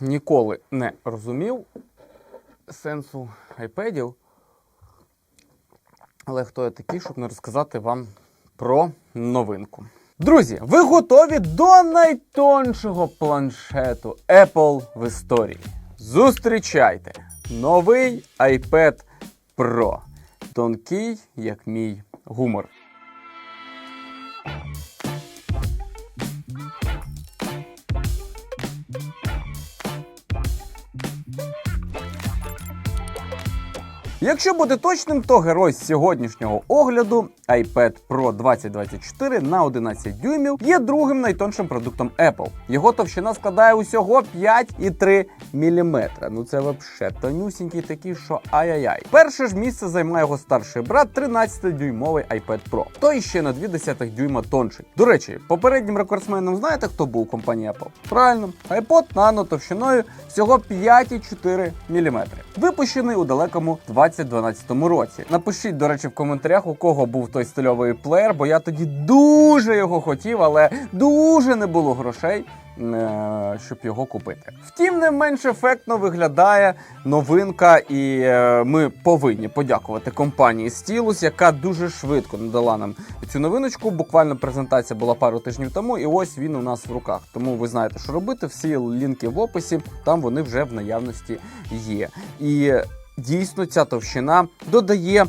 ніколи не розумів сенсу айпедів. Але хто я такий, щоб не розказати вам про новинку. Друзі, ви готові до найтоншого планшету Apple в історії. Зустрічайте новий iPad Pro. Тонкий, як мій гумор. Якщо бути точним, то герой сьогоднішнього огляду iPad Pro 2024 на 11 дюймів є другим найтоншим продуктом Apple. Його товщина складає усього 5,3 мм. Ну це вообще тонюсінький такий, що ай-яй-яй. Перше ж місце займає його старший брат, 13-дюймовий iPad Pro. Той ще на 0,2 дюйма тонший. До речі, попереднім рекордсменом знаєте, хто був у компанії Apple? Правильно, iPod Nano товщиною всього 5,4 мм. Випущений у далекому 2012 році. Напишіть, до речі, в коментарях, у кого був той стильовий плеєр, бо я тоді дуже його хотів, але дуже не було грошей. е, Щоб його купити. Втім, не менш ефектно виглядає новинка, і е, ми повинні подякувати компанії Stylus, яка дуже швидко надала нам цю новиночку. Буквально презентація була пару тижнів тому, і ось він у нас в руках. Тому ви знаєте, що робити. Всі лінки в описі, там вони вже в наявності є. І дійсно ця товщина додає.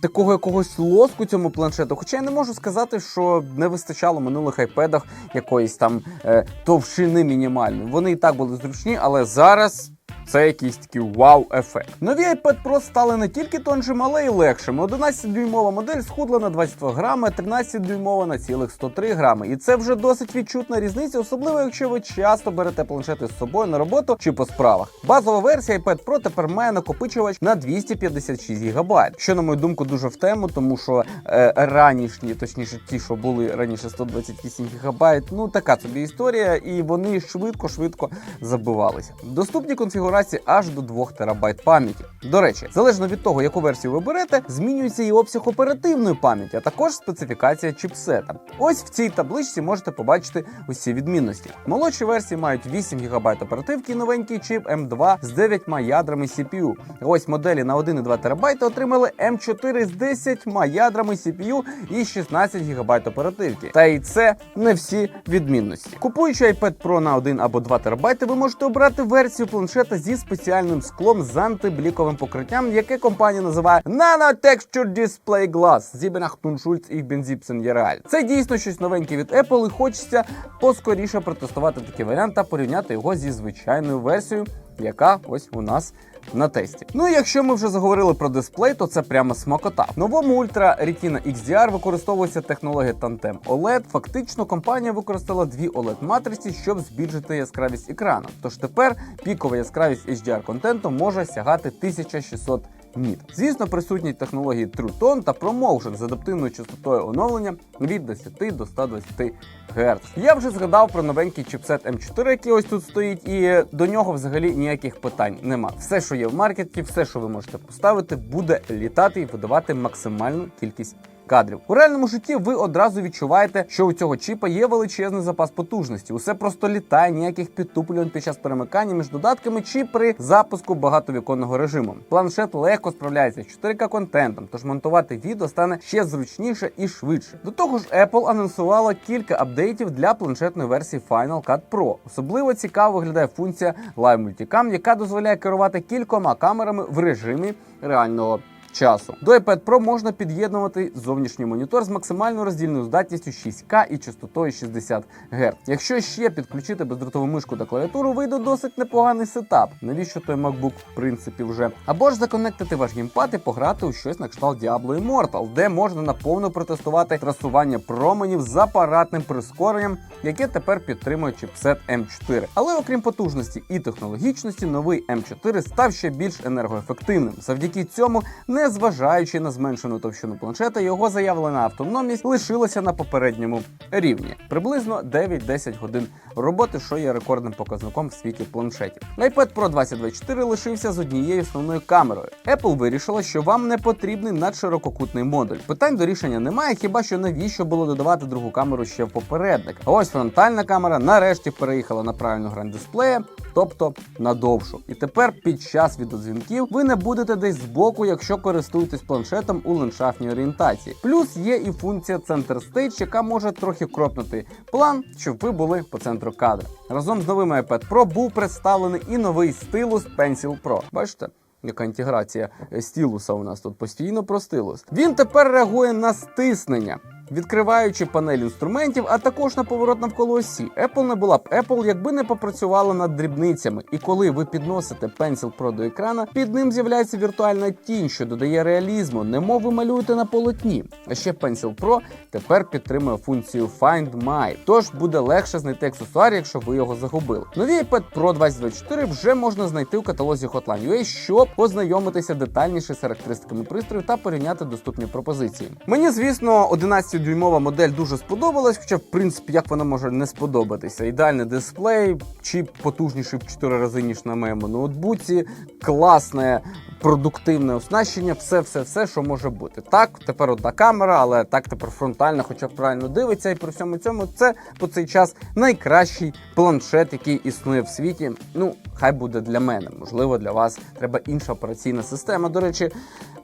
Такого якогось лоску цьому планшету. Хоча я не можу сказати, що не вистачало минулих айпедах якоїсь там е, товщини мінімальної. Вони і так були зручні, але зараз це якийсь такий вау-ефект. Нові iPad Pro стали не тільки тоншими, але й легшими. 11-дюймова модель схудла на 22 грами, 13-дюймова на цілих 103 грами. І це вже досить відчутна різниця, особливо якщо ви часто берете планшети з собою на роботу чи по справах. Базова версія iPad Pro тепер має накопичувач на 256 ГБ, що на мою думку дуже в тему, тому що е, ранішні, точніше, ті, що були раніше 128 ГБ, ну така собі історія, і вони швидко-швидко забивалися. Доступні конфігурації аж до 2 ТБ пам'яті. До речі, залежно від того, яку версію ви берете, змінюється і обсяг оперативної пам'яті, а також специфікація чіпсета. Ось в цій табличці можете побачити усі відмінності. Молодші версії мають 8 ГБ оперативки, і новенький чіп M2 з 9 ядрами CPU. Ось моделі на 1,2 ТБ отримали M4 з 10 ядрами CPU і 16 ГБ оперативки. Та і це не всі відмінності. Купуючи iPad Pro на 1 або 2 ТБ, ви можете обрати версію планшета зі спеціальним склом з антибліковим покриттям, яке компанія називає Nano Texture Display Glass. Зібенахтун Шульц і Бензіпсен Єреаль. Це дійсно щось новеньке від Apple, і хочеться поскоріше протестувати такий варіант та порівняти його зі звичайною версією, яка ось у нас на тесті. Ну і якщо ми вже заговорили про дисплей, то це прямо смакота. В новому Ultra Retina XDR використовується технологія Tandem OLED. Фактично, компанія використала дві oled матриці, щоб збільшити яскравість екрану. Тож тепер пікова яскравість HDR контенту може сягати 1600 ніт. Звісно, присутні технології TrueTone та ProMotion з адаптивною частотою оновлення від 10 до 120 Гц. Я вже згадав про новенький чіпсет М4, який ось тут стоїть, і до нього взагалі ніяких питань нема. Все, що є в маркеті, все, що ви можете поставити, буде літати і видавати максимальну кількість. Кадрів у реальному житті ви одразу відчуваєте, що у цього чіпа є величезний запас потужності. Усе просто літає, ніяких підтуплювань під час перемикання між додатками чи при запуску багатовіконного режиму. Планшет легко справляється з 4К контентом, тож монтувати відео стане ще зручніше і швидше. До того ж, Apple анонсувала кілька апдейтів для планшетної версії Final Cut Pro. Особливо цікаво виглядає функція Live Multicam, яка дозволяє керувати кількома камерами в режимі реального часу. До iPad Pro можна під'єднувати зовнішній монітор з максимальною роздільною здатністю 6К і частотою 60 Гц. Якщо ще підключити бездротову мишку та клавіатуру, вийде досить непоганий сетап. Навіщо той MacBook в принципі вже? Або ж законектити ваш геймпад і пограти у щось на кшталт Diablo Immortal, де можна наповно протестувати трасування променів з апаратним прискоренням, яке тепер підтримує чіпсет M4. Але окрім потужності і технологічності, новий M4 став ще більш енергоефективним. Завдяки цьому не незважаючи на зменшену товщину планшета, його заявлена автономність лишилася на попередньому рівні приблизно 9-10 годин роботи, що є рекордним показником в світі планшетів. iPad Pro 2024 лишився з однією основною камерою. Apple вирішила, що вам не потрібний надширококутний модуль. Питань до рішення немає, хіба що навіщо було додавати другу камеру ще в попередник. А ось фронтальна камера нарешті переїхала на правильну грань дисплея, тобто на довшу. І тепер під час відеодзвінків ви не будете десь збоку, якщо користуєтесь планшетом у ландшафтній орієнтації. Плюс є і функція Center Stage, яка може трохи кропнути план, щоб ви були по центру кадра. Разом з новим iPad Pro був представлений і новий стилус Pencil Pro. Бачите? Яка інтеграція стілуса у нас тут постійно про стилус. Він тепер реагує на стиснення. Відкриваючи панель інструментів, а також на поворот навколо осі. Apple не була б Apple, якби не попрацювала над дрібницями. І коли ви підносите Pencil Pro до екрана, під ним з'являється віртуальна тінь, що додає реалізму, немов ви малюєте на полотні. А ще Pencil Pro тепер підтримує функцію Find My, тож буде легше знайти аксесуар, якщо ви його загубили. Нові iPad Pro 2024 вже можна знайти у каталозі Hotline.ua, щоб познайомитися детальніше з характеристиками пристрою та порівняти доступні пропозиції. Мені, звісно, 11-дюймова модель дуже сподобалась, хоча, в принципі, як вона може не сподобатися. Ідеальний дисплей, чіп потужніший в 4 рази, ніж на моєму ноутбуці, класне продуктивне оснащення, все, все, все, що може бути. Так, тепер одна камера, але так тепер фронтальна, хоча б правильно дивиться, і при всьому цьому це по цей час найкращий планшет, який існує в світі. Ну, хай буде для мене. Можливо, для вас треба інша операційна система. До речі,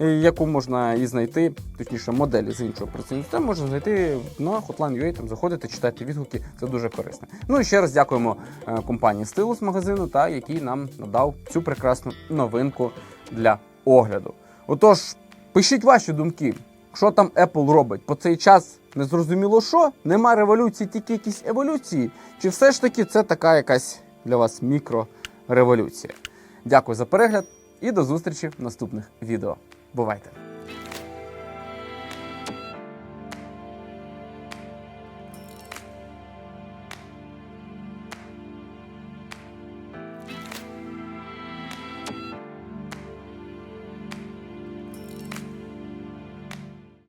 е, яку можна і знайти, точніше, моделі з іншої операційної системи можна знайти на Hotline.ua, там заходити, читати відгуки. Це дуже корисно. Ну і ще раз дякуємо е, компанії Stylus магазину, та який нам надав цю прекрасну новинку для огляду. Отож, пишіть ваші думки, що там Apple робить по цей час. Не зрозуміло, що нема революції, тільки якісь еволюції. Чи все ж таки це така якась для вас мікрореволюція? Дякую за перегляд і до зустрічі в наступних відео. Бувайте!